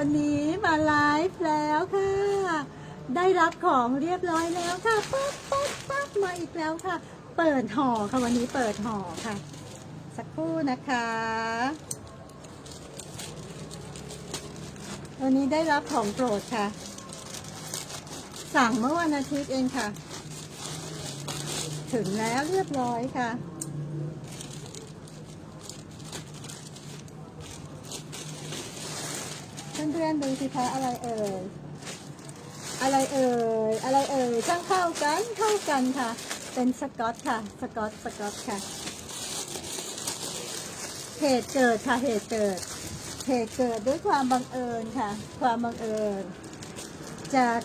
วันนี้มาไลฟ์แล้วค่ะ ได้รับของเรียบร้อยแล้วค่ะปั๊บปั๊บปั๊บมาอีกแล้วค่ะ เปิดห่อค่ะวันนี้เปิดห่อค่ะ สักครู่นะคะวันนี้ได้รับของโปรดค่ะ สั่งเมื่อวันอาทิตย์เองค่ะ ถึงแล้วเรียบร้อยค่ะ เพื่อนๆดูสิคะอะไรเอ่ย อะไรเอ่ย อะไรเอ่ยช่างเข้ากันเข้ากันค่ะ เป็นสกอตค่ะ สกอต สกอตค่ะ เหตุเกิดค่ะ เหตุเกิด เหตุเกิดด้วยความบังเอิญค่ะ ความบังเอิญ จาก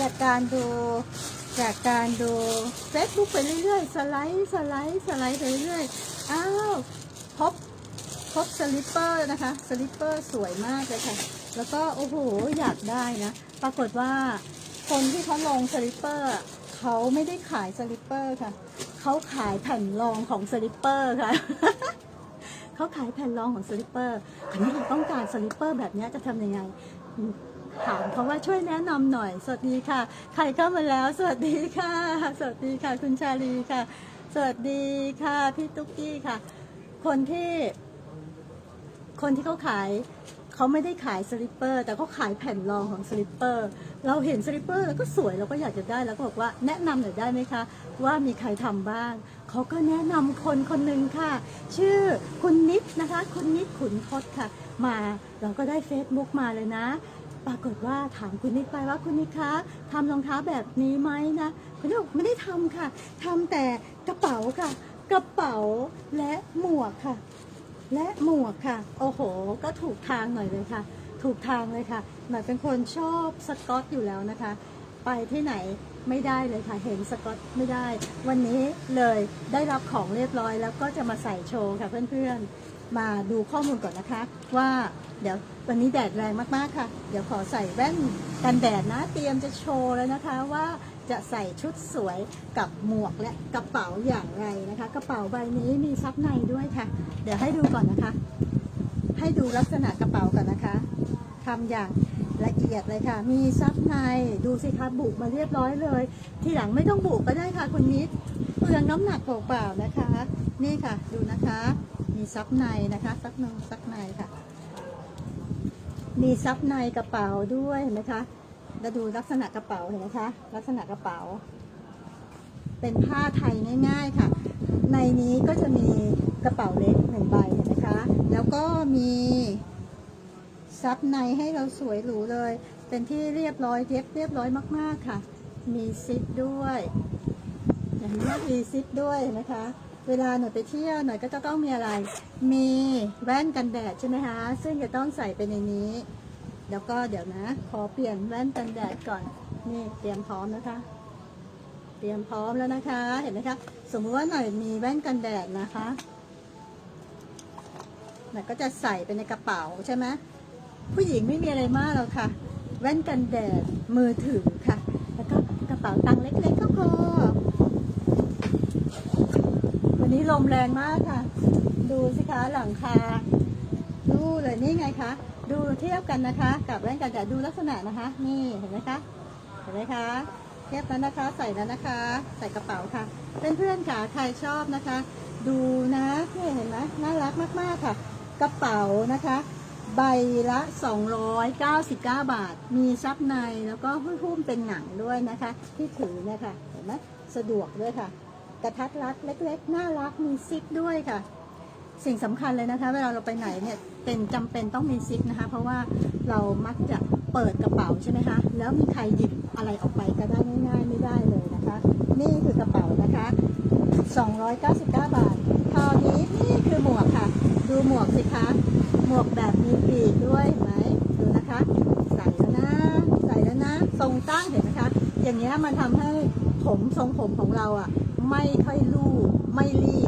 จากการดูจากการดู Facebook ไปเรื่อยๆ สไลด์ สไลด์ สไลด์ไปเรื่อยๆอ้าว พบ พบสลิปเปอร์นะคะ สลิปเปอร์สวยมากเลยค่ะ แล้วก็โอ้โหอยากได้นะ ปรากฏว่าคนที่เขาลงสลิปเปอร์เขาไม่ได้ขายสลิปเปอร์ค่ะ เขาขายแผ่นรองของสลิปเปอร์ค่ะ เขาขายแผ่นรองของสลิปเปอร์อันนี้เราต้องการสลิปเปอร์แบบนี้จะทำยังไงถามเขาะว่าช่วยแนะนำหน่อย สวัสดีค่ะ ใครเข้ามาแล้ว สวัสดีค่ะ สวัสดีค่ะ คุณชาลีค่ะ สวัสดีค่ะ พี่ตุ๊กกี้ค่ะ คนที่ คนที่เขาขายเขาไม่ได้ขายสลิปเปอร์ แต่เขาขายแผ่นรองของสลิปเปอร์ เราเห็นสลิปเปอร์แล้วก็สวยเราก็อยากจะได้แล้วก็บอกว่าแนะนำหน่อยได้ไหมคะ ว่ามีใครทำบ้างเขาก็แนะนำคนคนหนึ่งค่ะ ชื่อคุณนิดนะคะ คุณนิดขุนทศค่ะ มาเราก็ได้เฟซบุ๊กมาเลยนะ ปรากฏว่าถามคุณนิดไปว่าคุณนิดคะทำรองเท้าแบบนี้ไหมนะคุณนิดบอกไม่ได้ทำค่ะทำแต่กระเป๋าค่ะ กระเป๋าและหมวกค่ะ และหมวกค่ะ โอ้โห ก็ถูกทางหน่อยเลยค่ะ ถูกทางเลยค่ะหมายเป็นคนชอบสกอตอยู่แล้วนะคะ ไปที่ไหนไม่ได้เลยค่ะ เห็นสกอตไม่ได้ วันนี้เลยได้รับของเรียบร้อย แล้วก็จะมาใส่โชว์ค่ะเพื่อนๆ มาดูข้อมูลก่อนนะคะ ว่าเดี๋ยววันนี้แดดแรงมากๆค่ะ เดี๋ยวขอใส่แว่นกันแดดนะ เตรียมจะโชว์แล้วนะคะว่า จะใส่ชุดสวยกับหมวกและกระเป๋าอย่างไรนะคะ กระเป๋าใบนี้มีซับในด้วยค่ะ เดี๋ยวให้ดูก่อนนะคะ ให้ดูลักษณะกระเป๋าก่อนนะคะทำอย่างละเอียดเลยค่ะ มีซับในดูสิคะบุมาเรียบร้อยเลย ทีหลังไม่ต้องบุก็ได้ค่ะคุณนิดเปลืองน้ำหนักเปล่าๆนะคะ นี่ค่ะดูนะคะ มีซับในนะคะซับนงซับในค่ะ มีซับในกระเป๋าด้วยเห็นไหมคะ แล้วดูลักษณะกระเป๋าเห็นไหมคะ ลักษณะกระเป๋า เป็นผ้าไทยง่าย ๆค่ะ ในนี้ก็จะมีกระเป๋าเล็กหนึ่งใบเห็นไหมคะ แล้วก็มีซับในให้เราสวยหรูเลย เป็นที่เรียบร้อยเย็บเรียบร้อยมากๆค่ะ มีซิปด้วยอย่างนี้มีซิปด้วยนะคะ เวลาหน่อยไปเที่ยวหน่อยก็จะต้องมีอะไร มีแว่นกันแดดใช่ไหมคะ ซึ่งจะต้องใส่ไปในนี้ แล้วก็เดี๋ยวนะ ขอเปลี่ยนแว่นกันแดดก่อน นี่เตรียมพร้อมนะคะ เตรียมพร้อมแล้วนะคะ เห็นไหมคะ สมมติว่าหน่อยมีแว่นกันแดดนะคะหน่อยก็จะใส่ไปในกระเป๋าใช่ไหมผู้หญิงไม่มีอะไรมากหรอกค่ะ แว่นกันแดด มือถือค่ะ แล้วก็กระเป๋าตังค์เล็กๆก็พอ วันนี้ลมแรงมากค่ะ ดูสิคะหลังคาดูเลยนี่ไงคะ ดูเทียบกันนะคะ กับแว่นกันแดดดูลักษณะนะคะ นี่เห็นไหมคะเห็นไหมคะเทียบแล้วนะคะ ใส่แล้วนะคะ ใส่กระเป๋าค่ะเพื่อนๆค่ะใครชอบนะคะ ดูนะนี่เห็นไหมน่ารักมากๆค่ะ กระเป๋านะคะ ใบละ 299 บาท มีซับในแล้วก็หุ้มๆเป็นหนังด้วยนะคะ ที่ถือเนี่ยค่ะเห็นไหมสะดวกด้วยค่ะ กระทัดรัดเล็กๆ น่ารักมีซิปด้วยค่ะ สิ่งสำคัญเลยนะคะ เวลาเราไปไหนเนี่ยเป็นจำเป็นต้องมีซิปนะคะ เพราะว่าเรามักจะเปิดกระเป๋าใช่ไหมคะแล้วมีใครหยิบอะไรออกไปก็ได้ง่ายๆไม่ได้เลยนะคะ นี่คือกระเป๋านะคะ 299 บาทคราวนี้นี่คือหมวกค่ะ ดูหมวกสิคะหมวกแบบมีปีกด้วยเห็นไหมดูนะคะ ใส่แล้วนะใส่แล้วนะทรงตั้งเห็นไหมคะอย่างเงี้ยมันทำให้ผมทรงผมของเราอะไม่ค่อยลูบไม่รีบ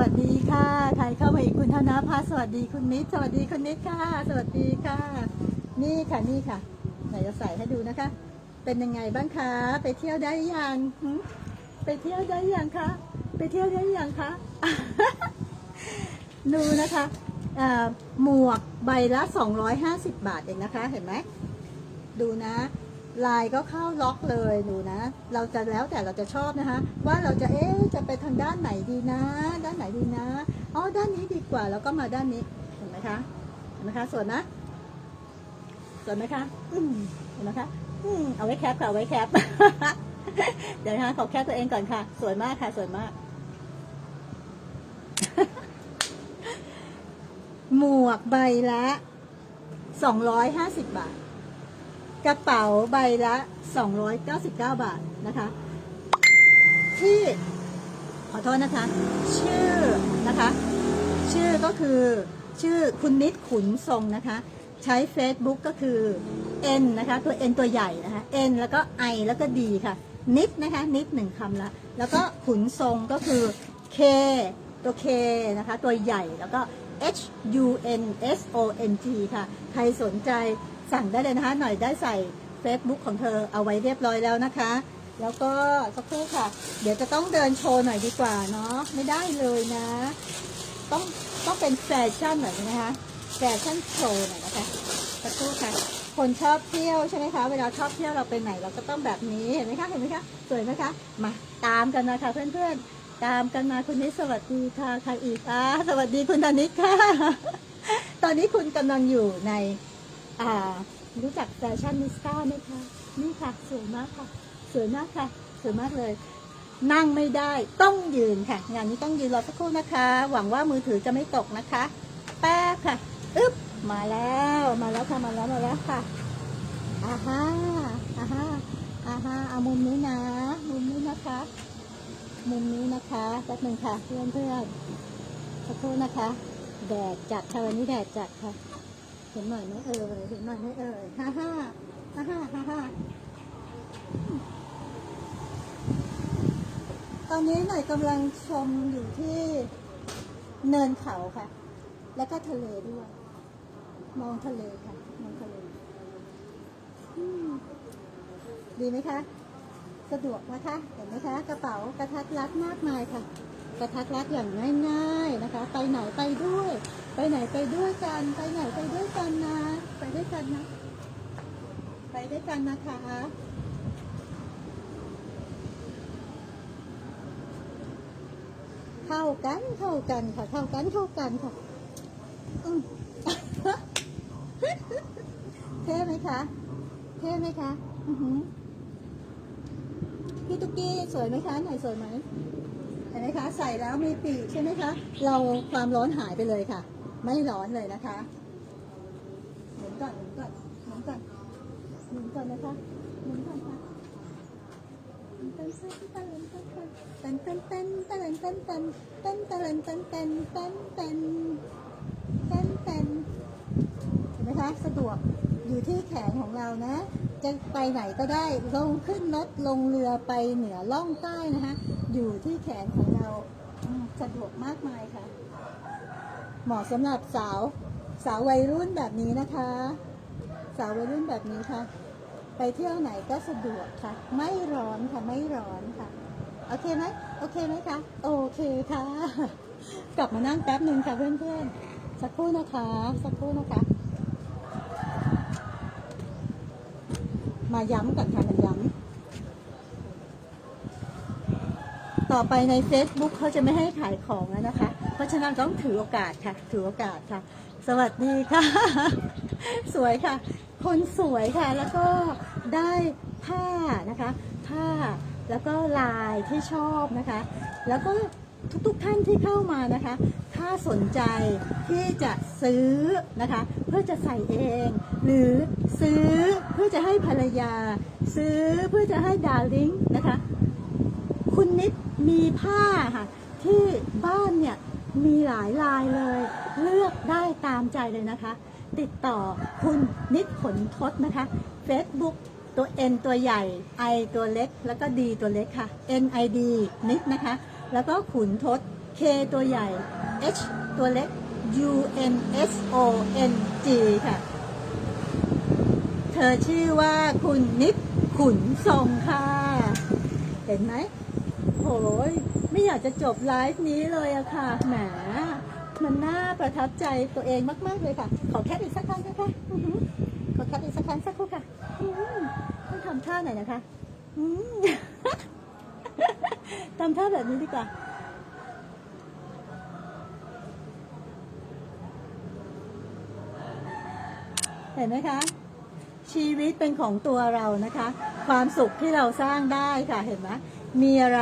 วัสดีค่ะใครเข้ามาอีกคุณธนาภาสวัสดีคุณนิด สวัสดีคุณนิดค่ะ สวัสดีค่ะ นี่ค่ะนี่ค่ะ ไหนจะใส่ให้ดูนะคะ เป็นยังไงบ้างคะ ไปเที่ยวได้ยังไปเที่ยวได้ยังคะ ไปเที่ยวได้ยังคะ ดูนะคะหมวกใบละ 250 บาทเองนะคะ เห็นไหม ดูนะ ลายก็เข้าล็อกเลยดูนะ เราจะแล้วแต่เราจะชอบนะคะ ว่าเราจะเอ๊ะจะไปทางด้านไหนดีนะ ด้านไหนดีนะอ๋อด้านนี้ดีกว่าแล้วก็มาด้านนี้เห็นไหมคะเห็นไหมคะสวยนะสวยไหมคะอืมเห็นไหมคะอืมเอาไว้แคปค่ะเอาไว้แคปเดี๋ยวนะคะขอแคปตัวเองก่อนค่ะ สวยมากค่ะสวยมาก หมวกใบละ250บาท กระเป๋าใบละ 299 บาทนะคะ ที่ขอโทษนะคะ ชื่อนะคะ ชื่อก็คือชื่อคุณนิดขุนทรงนะคะ ใช้ Facebook ก็คือ N นะคะ ตัว N ตัวใหญ่นะคะ N แล้วก็ I แล้วก็ D ค่ะ นิดนะคะ นิดหนึ่งคำละแล้วก็ขุนทรงก็คือ K ตัว K นะคะ ตัวใหญ่แล้วก็ H U N S O N G ค่ะ ใครสนใจ สั่งได้เลยนะคะ หน่อยได้ใส่ Facebook ของเธอเอาไว้เรียบร้อยแล้วนะคะ แล้วก็สักครู่ค่ะ เดี๋ยวจะต้องเดินโชว์หน่อยดีกว่าเนาะไม่ได้เลยนะ ต้องต้องเป็นแฟชั่นหน่อยนะคะแฟชั่นโชว์หน่อยนะคะสักครู่ค่ะ คนชอบเที่ยวใช่ไหมคะ เวลาชอบเที่ยวเราไปไหนเราก็ต้องแบบนี้เห็นไหมคะเห็นไหมคะสวยไหมคะมาตามกันนะคะเพื่อนๆตามกันมาคุณนิดสวัสดีค่ะใครอีกอะสวัสดีคุณธนิตค่ะ ตอนนี้คุณกำลังอยู่ใน อ่า รู้จักแฟชั่นนิสต้าไหมคะ นี่ค่ะ สวยมากค่ะ สวยมากค่ะ สวยมากเลย นั่งไม่ได้ต้องยืนค่ะ งานนี้ต้องยืนรอสักครู่นะคะ หวังว่ามือถือจะไม่ตกนะคะ แป๊บค่ะอึ๊บมาแล้วมาแล้วค่ะมาแล้วมาแล้วค่ะอ่าฮะอ่าฮะอ่าฮะเอามุมนี้นะ มุมนี้นะคะ มุมนี้นะคะแป๊บหนึ่งค่ะเพื่อนเพื่อนสักครู่นะคะ แดดจัดค่ะวันนี้แดดจัดค่ะ ห็นหน่อยไหมเอ่ยเห็นหน่อยไหมเอ่ยฮ่าฮ่าฮ่าฮ่าฮ่าฮ่าตอนนี้หน่อยกำลังชมอยู่ที่เนินเขาค่ะ แล้วก็ทะเลด้วย มองทะเลค่ะ มองทะเลดีไหมคะ สะดวกนะคะ เห็นไหมคะ กระเป๋ากระทัดรัดมากมายค่ะ กระทัดรัดอย่างง่าย ๆนะคะ ไปไหนไปด้วย ไปไหนไปด้วยกัน ไปไหนไปด้วยกันนะ ไปด้วยกันนะ ไปด้วยกันนะคะเข้ากันเข้ากันค่ะเข้ากันเข้ากันค่ะเท่ไหมคะเท่ไหมคะพี่ตุ๊กกี้สวยไหมคะไหนสวยไหมเห็นไหมคะ ใส่แล้วมีปีกใช่ไหมคะ เราความร้อนหายไปเลยค่ะ ไม่ร้อนเลยนะคะหมุนก่อนหมุนก่อนหมุนก่อนหมุนก่อนนะคะหมุนก่อนค่ะเต้นเต้นเต้นเต้นเต้นเต้นเต้นเต้นเต้นเต้นเต้นเต้นเต้นเต้นเต้นเต้นเต้นเห็นไหมคะสะดวกอยู่ที่แขนของเรานะ จะไปไหนก็ได้ลงขึ้นรถลงเรือไปเหนือล่องใต้นะคะ อยู่ที่แขนของเราสะดวกมากมายค่ะ เหมาะสำหรับสาวสาววัยรุ่นแบบนี้นะคะ สาววัยรุ่นแบบนี้ค่ะ ไปเที่ยวไหนก็สะดวกค่ะ ไม่ร้อนค่ะไม่ร้อนค่ะ โอเคไหมโอเคไหมคะ โอเคค่ะ กลับมานั่งแป๊บหนึ่งค่ะเพื่อนๆ สักครู่นะคะ สักครู่นะคะ มาย้ำก่อนค่ะมาย้ำต่อไปใน Facebook เขาจะไม่ให้ขายของแล้วนะคะ เพราะฉะนั้นต้องถือโอกาสค่ะ ถือโอกาสค่ะ สวัสดีค่ะ สวยค่ะ คนสวยค่ะ แล้วก็ได้ผ้านะคะ ผ้าแล้วก็ลายที่ชอบนะคะ แล้วก็ทุกๆท่านที่เข้ามานะคะ ถ้าสนใจที่จะซื้อนะคะ เพื่อจะใส่เอง หรือซื้อเพื่อจะให้ภรรยา ซื้อเพื่อจะให้ดาริ่งนะคะ คุณนิดมีผ้าค่ะที่บ้านเนี่ย มีหลายลายเลย เลือกได้ตามใจเลยนะคะ ติดต่อคุณนิดผลทศนะคะ Facebook ตัว N ตัวใหญ่ I ตัวเล็ก แล้วก็ D ตัวเล็กค่ะ N I D นิดนะคะ แล้วก็ขุนทศ K ตัวใหญ่ H ตัวเล็ก U N S O N G ค่ะ เธอชื่อว่าคุณนิดขุนทรงค่ะ เห็นไหม โหยไม่อยากจะจบไลฟ์นี้เลยอะค่ะ แหม มันน่าประทับใจตัวเองมากๆเลยค่ะ ขอแคปอีกสักครั้งนะคะขอแคปอีกสักครั้งสักครู่ค่ะต้องทำท่าหน่อยนะคะทำท่าแบบนี้ดีกว่าเห็นไหมคะ ชีวิตเป็นของตัวเรานะคะ ความสุขที่เราสร้างได้ค่ะเห็นไหม มีอะไร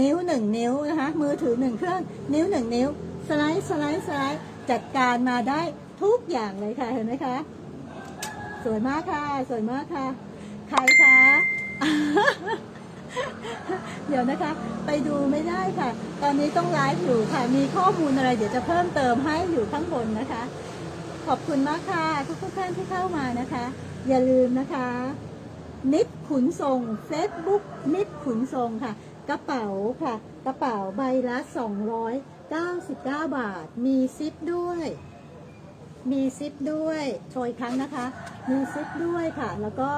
นิ้วหนึ่งนิ้วนะคะมือถือหนึ่งเครื่องนิ้วหนึ่งนิ้ว สไลด์สไลด์สไลด์จัดการมาได้ทุกอย่างเลยค่ะเห็นไหมคะ สวยมากค่ะ สวยมากค่ะ ใครคะเดี๋ยวนะคะ ไปดูไม่ได้ค่ะ ตอนนี้ต้องไลฟ์อยู่ค่ะ มีข้อมูลอะไร เดี๋ยวจะเพิ่มเติมให้อยู่ข้างบนนะคะ ขอบคุณมากค่ะ ทุกทุกๆท่านที่เข้ามานะคะ อย่าลืมนะคะ นิดขุนทรง Facebook นิดขุนทรงค่ะ กระเป๋าค่ะ กระเป๋าใบละ 299 บาท มีซิปด้วย มีซิปด้วยโชยครั้งนะคะ มีซิปด้วยค่ะ แล้วก็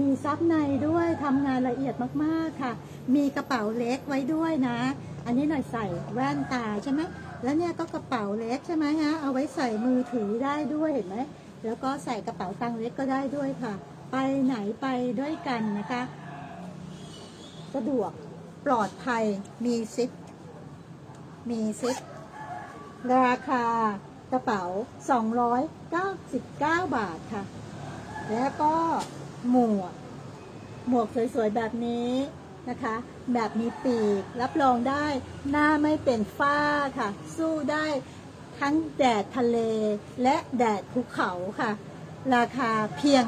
มีซับในด้วยทำงานละเอียดมากๆค่ะ มีกระเป๋าเล็กไว้ด้วยนะ อันนี้หน่อยใส่แว่นตาใช่ไหมแล้วเนี่ยก็กระเป๋าเล็กใช่ไหมฮะเอาไว้ใส่มือถือได้ด้วยเห็นไหมแล้วก็ใส่กระเป๋าตังเล็กก็ได้ด้วยค่ะ ไปไหนไปด้วยกันนะคะ สะดวกปลอดภัยมีซิปมีซิปราคากระเป๋า 299 บาทค่ะ แล้วก็หมวก หมวกสวยๆ แบบนี้นะคะ แบบมีปีก รับรองได้ หน้าไม่เป็นฝ้าค่ะ สู้ได้ทั้งแดดทะเลและแดดภูเขาค่ะ ราคาเพียง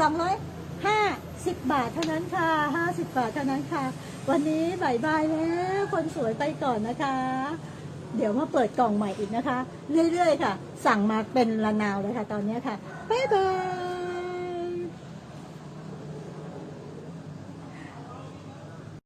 200 250 บาทเท่านั้นค่ะ 50 บาทเท่านั้นค่ะ วันนี้บายบายแล้วคนสวยไปก่อนนะคะ เดี๋ยวมาเปิดกล่องใหม่อีกนะคะ เรื่อยๆค่ะ สั่งมาเป็นระนาวเลยค่ะ ตอนนี้ค่ะ บ๊ายบาย